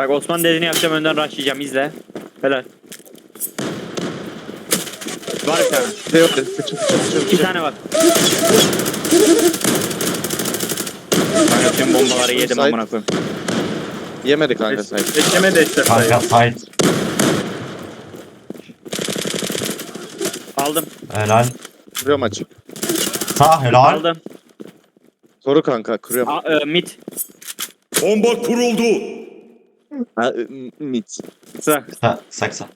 Bak Osman dediğini yapacağım önden rushlayacağım izle. Helal. Var bir tane. Bir de yok. İki tane var. Kanka tüm bombaları yedim Sait. amına koyayım. Yemedi kanka sayı. Beklemedi işte sayı. Kanka side. Aldım. Helal. Kuruyorum açık. Sağ helal. Aldım. Koru kanka kuruyorum. A, e, mid. Bomba kuruldu. Ha, ı, m- mit. Sağ. Sa 80.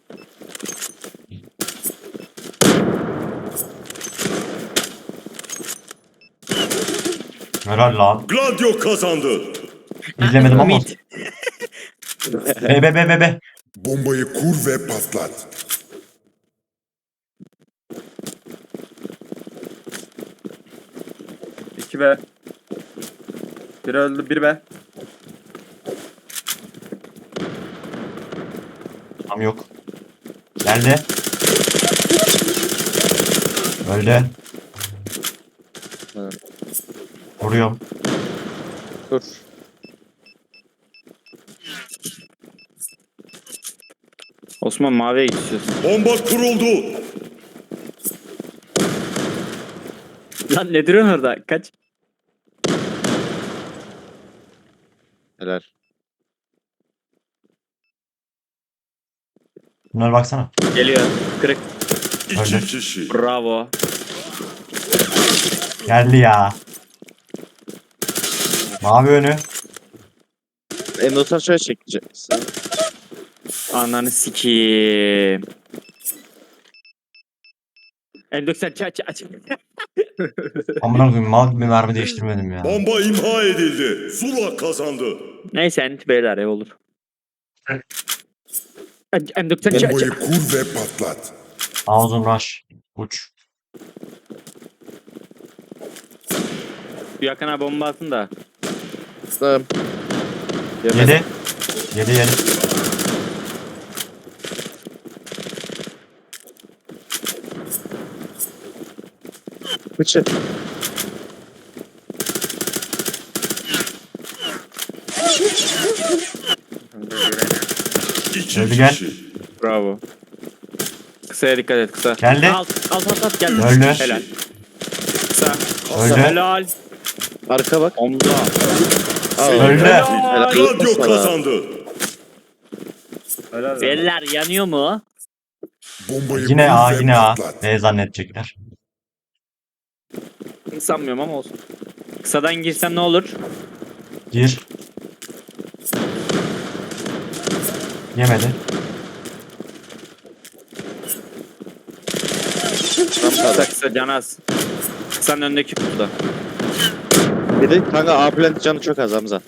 Helal lan. Gladio kazandı. İzlemedim ama. Mid. Be be be be be. Bombayı kur ve patlat. İki be. Biri öldü, biri be. Tam yok. Geldi. Öldü. Ha. Vuruyorum. Dur. Osman maviye gidiyorsun. Bomba kuruldu. Lan ne duruyorsun orada? Kaç. Helal. Bunlara baksana. Geliyor. Kırık. İki Öyle. kişi. Bravo. Geldi ya. Mavi önü. Endosar şöyle çekeceksin. Ananı sikiyim. Endoksen aç aç. Amına koyayım mal gibi mermi değiştirmedim ya. Bomba imha edildi. Zula kazandı. Neyse ent beyler ev olur. Aç. Bombayı kur ve patlat. Ağzın rush. Uç. Yakına bomba atın da. Tamam. Yedi. Yedi yedi. Fıçı. Öldü gel. Bravo. Kısaya dikkat et kısa. Geldi. Alt alt alt, alt geldi. Öldü. Helal. Kısa. Öldü. Helal. Arka bak. Omza. Öldü. Sana. kazandı. Beyler yanıyor mu? Bombayı Yine A yine A. B zannedecekler. Sanmıyorum ama olsun. Kısadan girsem ne olur? Gir. Yemedi. Kısa kısa can az. Kısanın önündeki kutuda. Bir de kanka A plant canı çok az Hamza.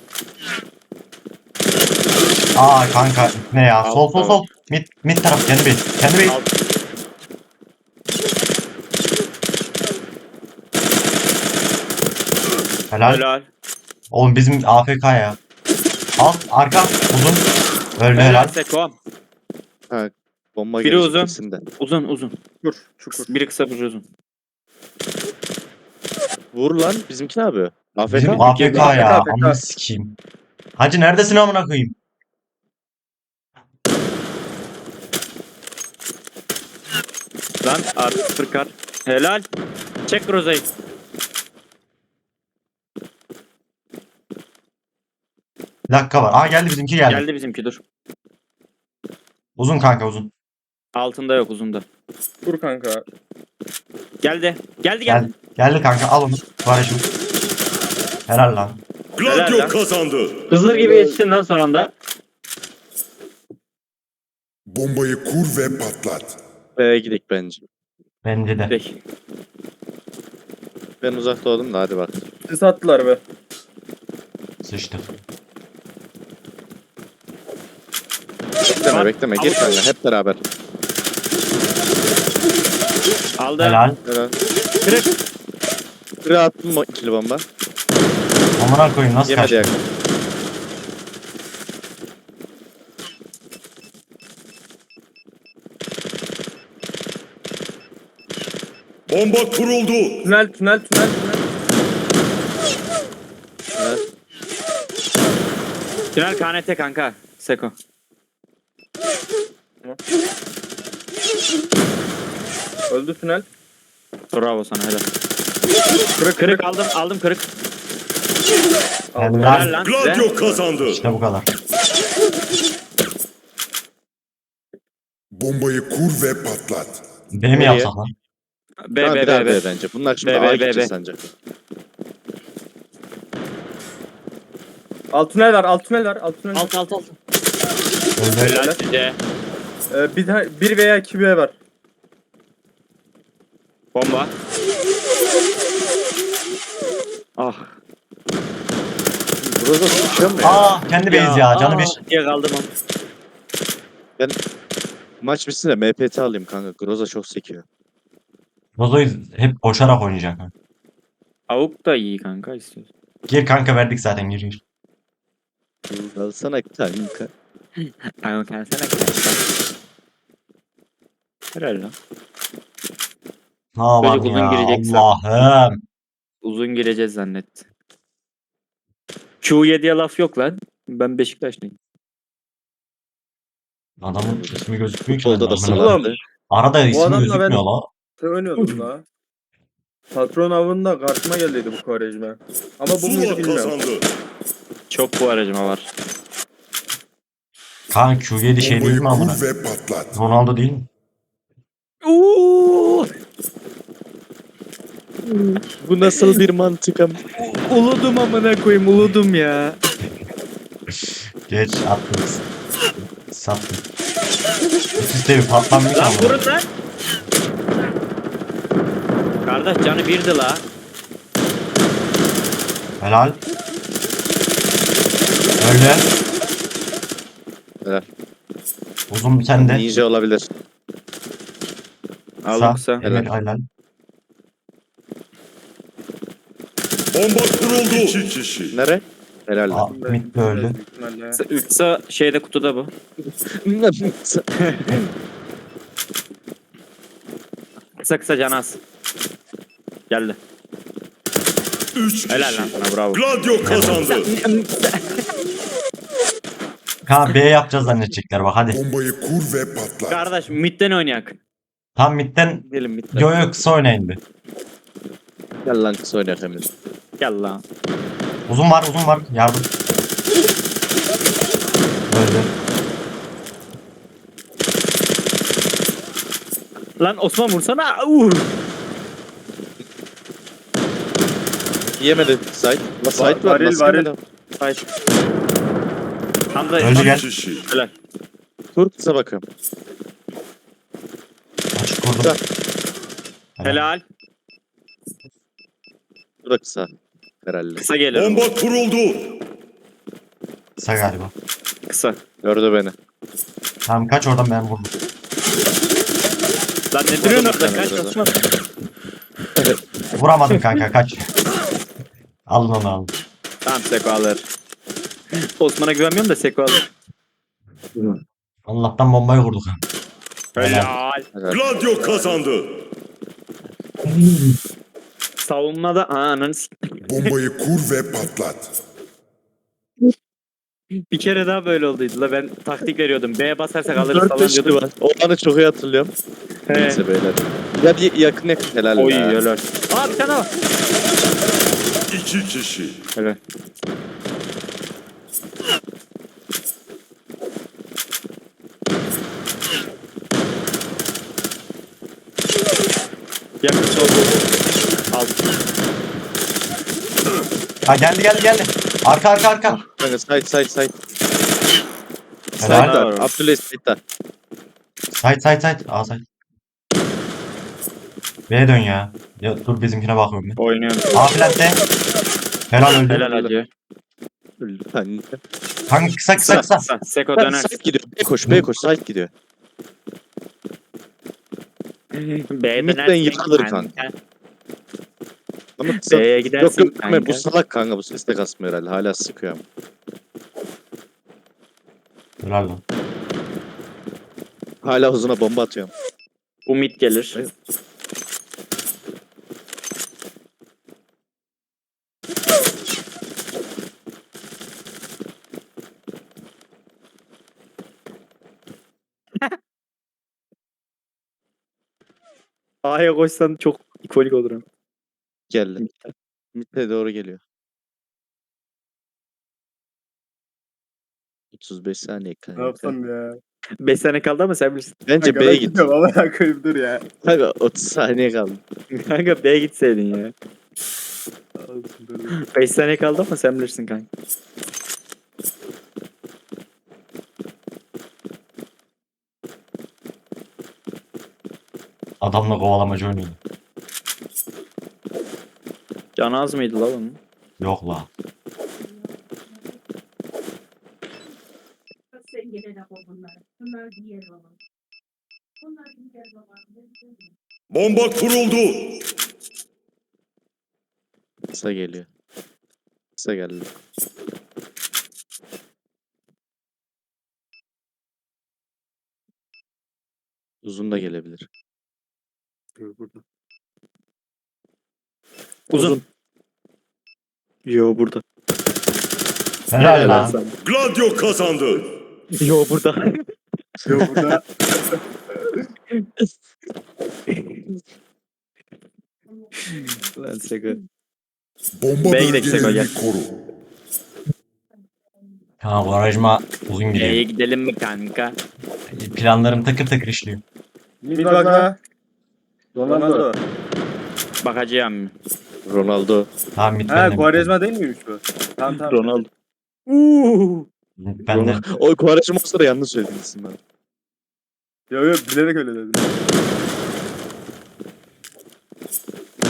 Aa kanka ne ya? Alt Sol sol taraf. sol. Mid mid taraf kendi base. Kendi base. Helal. Helal. Oğlum bizim AFK ya. Alt arka uzun. Öldü helal. Seko. Bomba Biri gelecek uzun. ikisinden. Uzun uzun. Çukur. Çukur. Biri kısa biri uzun. Vur lan. Bizimki ne yapıyor? AFK. Bizim AFK ya. AFK. Amına sikeyim. Hacı neredesin amına koyayım? Lan artı sıfır kar. Helal. Çek Roza'yı. Bir dakika var. Aa geldi bizimki geldi. Geldi bizimki dur. Uzun kanka uzun. Altında yok uzunda. Vur kanka. Geldi. Geldi geldi. Geldi. Geldi kanka al onu. Barışım. Helal lan. Helal lan. Gladio kazandı. Hızır gibi yetiştin lan son anda. Bombayı kur ve patlat. B'ye gidik bence. Bence de. Direkt. Ben uzakta oldum da hadi bak. Siz attılar be. Sıçtı. Bekleme bekleme. Gir kanka hep beraber. Aldı. Helal. Helal. Kırık. Kırığa attın mı ikili bomba? Amına koyayım nasıl Yemedi kaçtı? yakın. Bomba kuruldu. Tünel, tünel, tünel, tünel. Tünel KNT kanka. Seko. Öldü tünel. Bravo sana helal. Kırık Kırık aldım aldım kırık. Aldım. Helal lan size. Gladio kazandı. İşte bu kadar. Bombayı kur ve patlat. B mi yapsak lan? B B B B. Bence. Bunlar şimdi B, B, A B, gideceğiz B. ancak. Alt tünel var, alt tünel var, alt tünel var. Alt alt alt. Öldü. Helal size. Ee, bir, tane- bir veya iki B var. Bomba. Ah. Burada sıkıyor mu ya? Aa kendi base ya canı aa, bir. diye kaldım ama. Ben maç bitsin de MPT alayım kanka. Groza çok sekiyor. Rozo'yu hep koşarak oynayacak. ha. Avuk da iyi kanka istiyorsun. Gir kanka verdik zaten gir gir. Alsana kanka. Avuk gelsene kanka. Helal lan. Ne var uzun ya girecek Allah'ım. Uzun gireceğiz zannetti. Q7'ye laf yok lan. Ben Beşiktaşlıyım. Adamın ismi gözükmüyor ki. Futbolda da. Oğlum, sıralandı. Arada ismi adamla gözükmüyor ben- la. Sen oynuyordun la. Patron avında karşıma geldiydi bu Kovarejme. Ama bu muydu Zula bilmiyorum. kazandı. Çok bu aracıma var. Kaan Q7 şey değil Bombayı mi amına? kur ve patlat. Ronaldo değil mi? Bu nasıl bir mantık am? Uludum amına koyayım uludum ya. Geç attınız. Sattım. Üst üste bir patlamış Lan ama. vurun lan. Kardeş canı birdi la. Helal. Öyle. Helal. Uzun sende. Ninja olabilir. Al Sağ. kısa. Evet helal. Bomba kuruldu. İki kişi. Nere? Helal Aa, mid de öldü. Kısa şeyde kutuda bu. Kısa kısa can az. Geldi. Üç kişi. Helal lan sana bravo. Gladio kazandı. Kaan B yapacağız zannedecekler bak hadi. Bombayı kur ve patlat. Kardeş midden oynayak. Tam midden Gelin midden. yo yo kısa oynayın bir. Gel lan kısa oynayak hemen. Gel lan. Uzun var uzun var yardım. Öldü. Lan Osman vursana. Uh. Yemedi site. La site var. varil, Nasıl varil. yemedi? Hayır. Tam da Öldü gel. Kişi. Helal. Tur kısa bakıyorum. Açık kurdum. Güzel. Helal. Bu da kısa. Herhalde. Kısa gelir. Bomba kuruldu. Kısa galiba. Kısa. Gördü beni. Tamam kaç oradan ben vurdum. Lan ne duruyorsun orada? Kaç biraz Osman. Vuramadım kanka kaç. Alın onu alın. Tamam Seko alır. Osman'a güvenmiyorum da Seko alır. Allah'tan bombayı vurduk. Helal. Helal. Gladio kazandı. Savunmada ananı s- Bombayı kur ve patlat. Bir kere daha böyle olduydu la ben taktik veriyordum. B'ye basarsak alırız falan diyordum. var. O anı çok iyi hatırlıyorum. He. Neyse beyler. Ya bir yakın yakın helal. Oy be. helal. Aa bir tane var. İki kişi. Helal. Yakın sol. Al. Ha geldi geldi geldi. Arka arka arka. Kanka site site. Site Helal. var. Abdülhamid site. Side side side. Aa side. B'ye dön ya. Ya dur bizimkine bakıyorum ben. Oynuyorum. A plante. Helal öldü. Helal hacı. Kanka. Kanka kısa kısa kısa. Seko Bak, döner. Site gidiyor. B koş B koş site gidiyor. B'ye Midden dönersin yıkılır kanka. Bunu. B'ye gidersin Yok yok kanka. bu salak kanka bu ses de kasmıyor herhalde. Hala sıkıyor ama. Helal. Hala hızına bomba atıyorum. Umut gelir. A'ya koşsan çok ikonik olur. ama. Geldi. Mitte doğru geliyor. 35 saniye kanka. Ne yapsam ya? 5 sene kaldı ama sen bilirsin. Bence Kanka B'ye ben git. gidiyorum ama koyayım dur ya. Kanka 30 saniye kaldı. kanka B'ye gitseydin ya. Dur, dur. 5 sene kaldı ama sen bilirsin kanka. Adamla kovalamacı oynuyor. Can az mıydı la onun? Yok la. Sen gelene koy bunları. Bunlar diğer baba. Bunlar diğer baba. Bomba kuruldu. Kısa geliyor. Kısa geldi. Uzun da gelebilir. Burada. Uzun. Yo burada. Helal lan. Gladio kazandı. Yo burada. Yok burada. Lan Seko. Bomba B'ye gidelim, bölgelerini gel. koru. Bu aracıma uzun gidiyor. gidelim mi kanka? Planlarım takır takır işliyor. Mid bak ha. Ronaldo. Bakacağım. Ronaldo. Tamam mid Ha bende. Quaresma değil miymiş bu? Tamam tamam. Ronaldo. Uuu. Mid bende. Ronaldo. O Quaresma olsa da yanlış söylemişsin bana. Yok yok bilerek öyle dedim.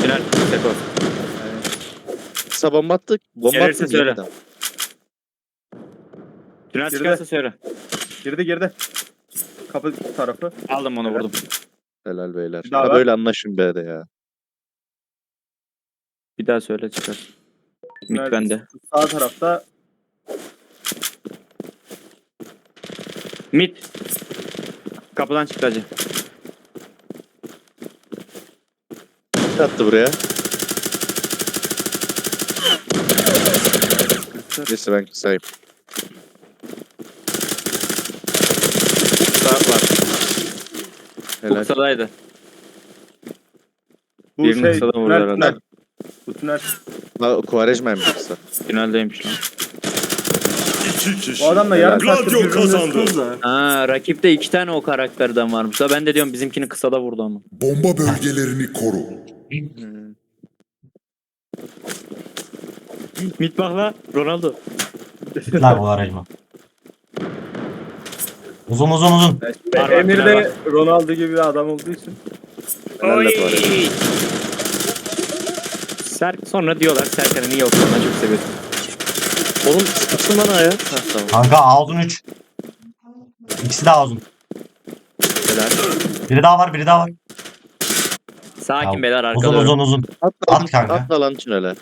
Final. Seko. Kısa bomba attık. Bomba Gelirse söyle. yeniden. Final Geride. çıkarsa söyle. Girdi girdi. Kapı tarafı. Aldım onu vurdum. Helal beyler. Daha Ha, var. böyle anlaşın B'de ya. Bir daha söyle çıkar. Mid bende. Sağ tarafta Mid. Kapıdan çıktı hacı. Ne attı buraya? Neyse ben kısayım. Sağ var. Bu Helal. kısadaydı. bu Birini şey kısadan vurdu tünel herhalde. tünel. Bu tünel. Ha, Quaresma'ymış kısa. Finaldeymiş lan. İki kişi. O adamla yarım saattir Gladio birbirine kazandı. da. Aa rakipte iki tane o karakterden varmış. Da ben de diyorum bizimkini kısada vurdu ama. Bomba bölgelerini koru. Mid bak la. Ronaldo. Lan bu aracıma. Uzun uzun uzun. Var, var, Emir tünel de Ronaldo gibi bir adam olduğu için. Helal de. Ser sonra diyorlar Serkan'ı niye okuduğuna çok seviyorsun. Oğlum sıkıştın bana ya. Ha, tamam. Kanka A uzun 3. İkisi de A uzun. Helal. Biri daha var biri daha var. Sakin Ya, beyler arkada. Uzun uzun uzun. Atla, At kanka. Atla lan tünele.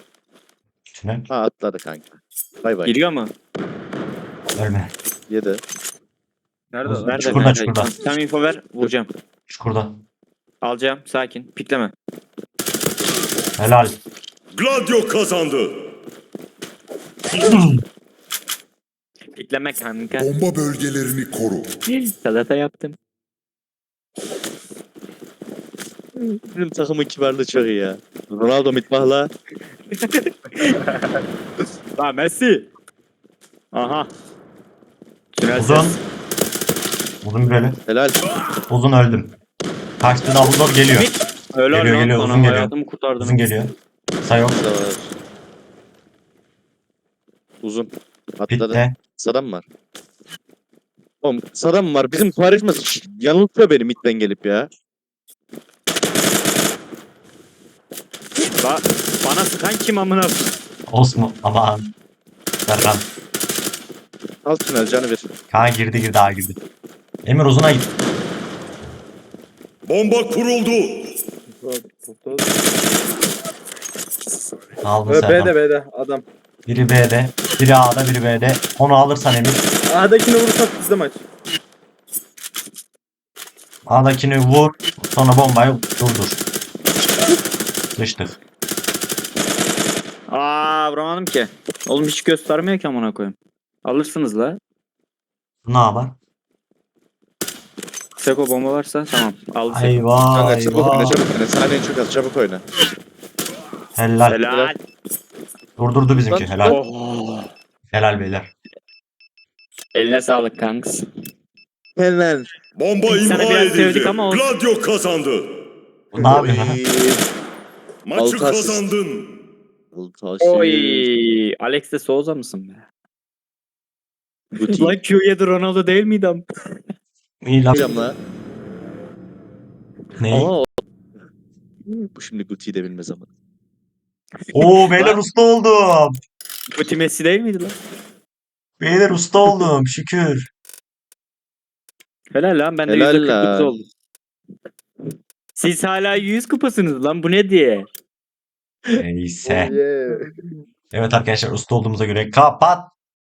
Tünel. Ha atladı kanka. Bay bay. Giriyor mu? Ölme. Yedi. Nerede Uzun. Nerede? Çukurda, Nerede? çukurda. Tam info ver. Vuracağım. Çukurda. Alacağım. Sakin. Pikleme. Helal. Gladio kazandı. Pikleme kanka. Bomba bölgelerini koru. Salata yaptım. Bizim takımın kibarlığı çok iyi ya. Ronaldo mitmahla. La Messi. Aha. Tünel Uzun. ses. Uzun böyle. Helal. Uzun öldüm. Kaçtı double door geliyor. Helal Geliyor, lan geliyor, sana, uzun geliyor. Hayatımı kurtardın. Uzun geliyor. Var. Uzun. Atladı. Bitti. Kısadan mı var? Oğlum kısadan mı var? Bizim Quaresma yanıltıyor beni midden gelip ya. Ba bana sıkan kim amına? Osman. Aman. Serkan. Al tünel canı bir. Kaan girdi girdi A girdi. Emir uzuna git. Bomba kuruldu. Aldın Serkan. B'de B'de adam. Biri B'de, biri A'da, biri B'de. Onu alırsan Emir. A'dakini vurursak bizde maç. A'dakini vur. Sonra bombayı durdur. Sıçtık. Aa vuramadım ki. Oğlum hiç göstermiyor ki amına koyayım. Alırsınız la. Ne yapar? Seko bomba varsa tamam. Al Seko. Eyvah Kanka çabuk oyna eyvah. çabuk oyna. Saniye çok az çabuk oyna. Helal. Helal. Durdurdu bizimki. Helal. Oh. Helal beyler. Eline sağlık kanks. Helal. Bomba Sana imha sevdik edildi. ama olsun. Gladio kazandı. Bu ne yapıyor lan? Maçı Altı asist. kazandın. Oy. Alex de Souza mısın be? Guti. Lan Q7 Ronaldo değil miydi am? İyi lan. Hocam la. Ne? Ama o- bu şimdi Guti'yi de bilmez ama. Oo beyler usta oldum. Bu Messi değil miydi lan? Beyler usta oldum şükür. Helal lan ben de Helal %49 lan. oldum. Siz hala 100 kupasınız lan bu ne diye? Neyse. Evet arkadaşlar usta olduğumuza göre kapat.